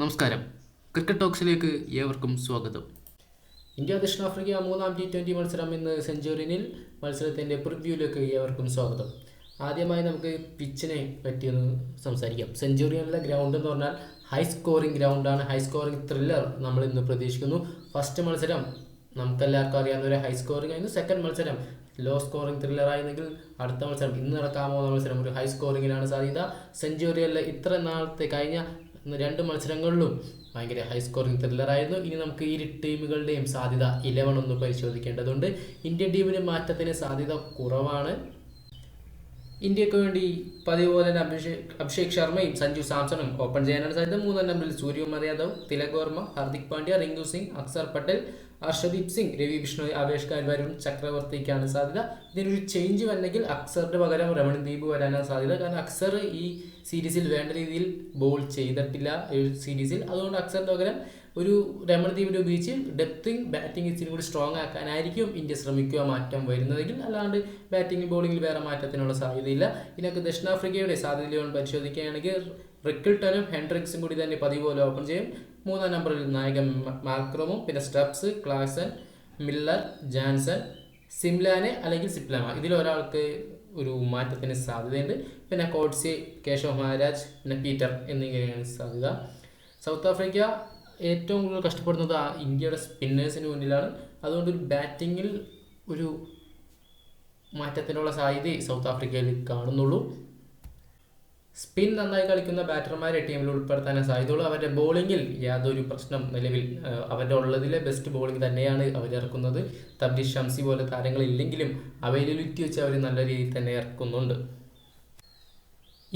നമസ്കാരം. ക്രിക്കറ്റ് ടോക്സിലേക്ക് ഏവർക്കും സ്വാഗതം. ഇന്ത്യ ദക്ഷിണാഫ്രിക്ക മൂന്നാം ടി ട്വന്റി മത്സരം ഇന്ന് സെഞ്ചുറിനിൽ മത്സരത്തിന്റെ പ്രിവ്യൂവിലേക്ക് ഏവർക്കും സ്വാഗതം. ആദ്യമായി നമുക്ക് പിച്ചിനെ പറ്റിയൊന്ന് സംസാരിക്കാം. സെഞ്ചുറിയനിലെ ഗ്രൗണ്ട് എന്ന് പറഞ്ഞാൽ ഹൈ സ്കോറിംഗ് ഗ്രൗണ്ടാണ് ഹൈ സ്കോറിംഗ് ത്രില്ലർ നമ്മൾ ഇന്ന് പ്രതീക്ഷിക്കുന്നു. ഫസ്റ്റ് മത്സരം നമുക്കെല്ലാവർക്കും അറിയാവുന്ന ഒരു ഹൈ സ്കോറിംഗ് ആയിരുന്നു. സെക്കൻഡ് മത്സരം ലോ സ്കോറിംഗ് ത്രില്ലർ ആയിരുന്നെങ്കിൽ അടുത്ത മത്സരം ഇന്ന് നടക്കാൻ പോകുന്ന മത്സരം ഒരു ഹൈ സ്കോറിങ്ങിനാണ് സാധ്യത. സെഞ്ചുറിയനിലെ ഇത്ര നാളത്തെ കഴിഞ്ഞ രണ്ട് മത്സരങ്ങളിലും ഭയങ്കര ഹൈ സ്കോറിംഗ് ത്രില്ലറായിരുന്നു ഇനി നമുക്ക് ഇരു ടീമുകളുടെയും സാധ്യത ഇലവൻ ഒന്ന് പരിശോധിക്കേണ്ടതുണ്ട്. ഇന്ത്യൻ ടീമിന് മാറ്റത്തിന് സാധ്യത കുറവാണ്. ഇന്ത്യയ്ക്ക് വേണ്ടി പതിവ് പോലെ തന്നെ അഭിഷേക് അഭിഷേക് ശർമ്മയും സഞ്ജു സാംസണും ഓപ്പൺ ചെയ്യാനാണ് സാധ്യത. മൂന്നാം നമ്പറിൽ സൂര്യകുമാർ യാദവ് തിലക് വർമ്മ ഹാർദിക് പാണ്ഡ്യ റിങ്കു സിംഗ് അക്സർ പട്ടേൽ ഹർഷദീപ് സിംഗ് രവി ബിഷ്ണോയ് ആവേശ് വരുൺ ചക്രവർത്തിക്കാണ് സാധ്യത. ഇതിനൊരു ചേഞ്ച് വന്നെങ്കിൽ അക്സറിന്റെ പകരം രമൺദീപ് വരാനാണ് സാധ്യത. കാരണം അക്സർ ഈ സീരീസിൽ വേണ്ട രീതിയിൽ ബോൾ ചെയ്തിട്ടില്ല ഈ സീരീസിൽ അതുകൊണ്ട് അക്സറിന്റെ പകരം ഒരു രമൺദീപിനെ ഉപയോഗിച്ച് ഡെപ്തിങ് ബാറ്റിംഗ് ഇച്ചിരി കൂടി സ്ട്രോങ് ആക്കാനായിരിക്കും ഇന്ത്യ ശ്രമിക്കുക മാറ്റം വരുന്നതെങ്കിൽ. അല്ലാണ്ട് ബാറ്റിംഗ് ബോളിംഗിൽ വേറെ മാറ്റത്തിനുള്ള സാധ്യതയില്ല. ഇതിനൊക്കെ ദക്ഷിണാഫ്രിക്കയുടെ സാധ്യതകൾ പരിശോധിക്കുകയാണെങ്കിൽ റിക്കിൾട്ടനും ഹെൻഡ്രിക്സും കൂടി തന്നെ പതിവ് പോലെ ഓപ്പൺ ചെയ്യും. മൂന്നാം നമ്പറിൽ നായകൻ മാക്രോമും പിന്നെ Stubbs Klaasen Miller Jansen Simelane അല്ലെങ്കിൽ സിപ്ലാമ. ഇതിലൊരാൾക്ക് ഒരു മാറ്റത്തിന് സാധ്യതയുണ്ട്. പിന്നെ കോട്സി കേശവ് മഹാരാജ് പിന്നെ പീറ്റർ എന്നിങ്ങനെയാണ് സാധ്യത. സൗത്ത് ആഫ്രിക്ക ഏറ്റവും കൂടുതൽ കഷ്ടപ്പെടുന്നത് ഇന്ത്യയുടെ സ്പിന്നേഴ്സിന് മുന്നിലാണ്. അതുകൊണ്ട് ഒരു ബാറ്റിങ്ങിൽ ഒരു മാറ്റത്തിനുള്ള സാധ്യത സൗത്ത് ആഫ്രിക്കയിൽ കാണുന്നുള്ളൂ. സ്പിൻ നന്നായി കളിക്കുന്ന ബാറ്റർമാരെ ടീമിൽ ഉൾപ്പെടുത്താനേ സാധ്യതയുള്ളൂ അവരുടെ ബോളിങ്ങിൽ യാതൊരു പ്രശ്നം നിലവിൽ അവരുടെ ഉള്ളതിലെ ബെസ്റ്റ് ബോളിംഗ് തന്നെയാണ് അവർ ഇറക്കുന്നത്. തബ്ദി ഷംസി പോലെ താരങ്ങളില്ലെങ്കിലും അവൈലബിലിറ്റി വെച്ച് അവർ നല്ല രീതിയിൽ തന്നെ ഇറക്കുന്നുണ്ട്.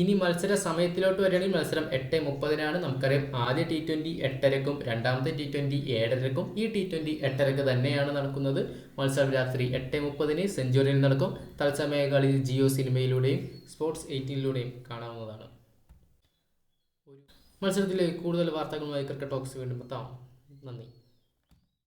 ഇനി മത്സര സമയത്തിലോട്ട് വരികയാണെങ്കിൽ മത്സരം എട്ട് മുപ്പതിനാണ്. നമുക്കറിയാം ആദ്യ ടി ട്വന്റി എട്ടരക്കും രണ്ടാമത്തെ ടി ട്വന്റി ഏഴരക്കും ഈ ടി ട്വന്റി എട്ടരക്ക് തന്നെയാണ് നടക്കുന്നത്. മത്സരം രാത്രി എട്ട് മുപ്പതിന് സെഞ്ചുറിയിൽ നടക്കും. തത്സമയ കളി ജിയോ സിനിമയിലൂടെയും സ്പോർട്സ് എയ്റ്റീനിലൂടെയും കാണാവുന്നതാണ്. മത്സരത്തിലെ കൂടുതൽ വാർത്തകളുമായി ക്രിക്കറ്റ് ടോക്സ് വീണ്ടും എത്താം. നന്ദി.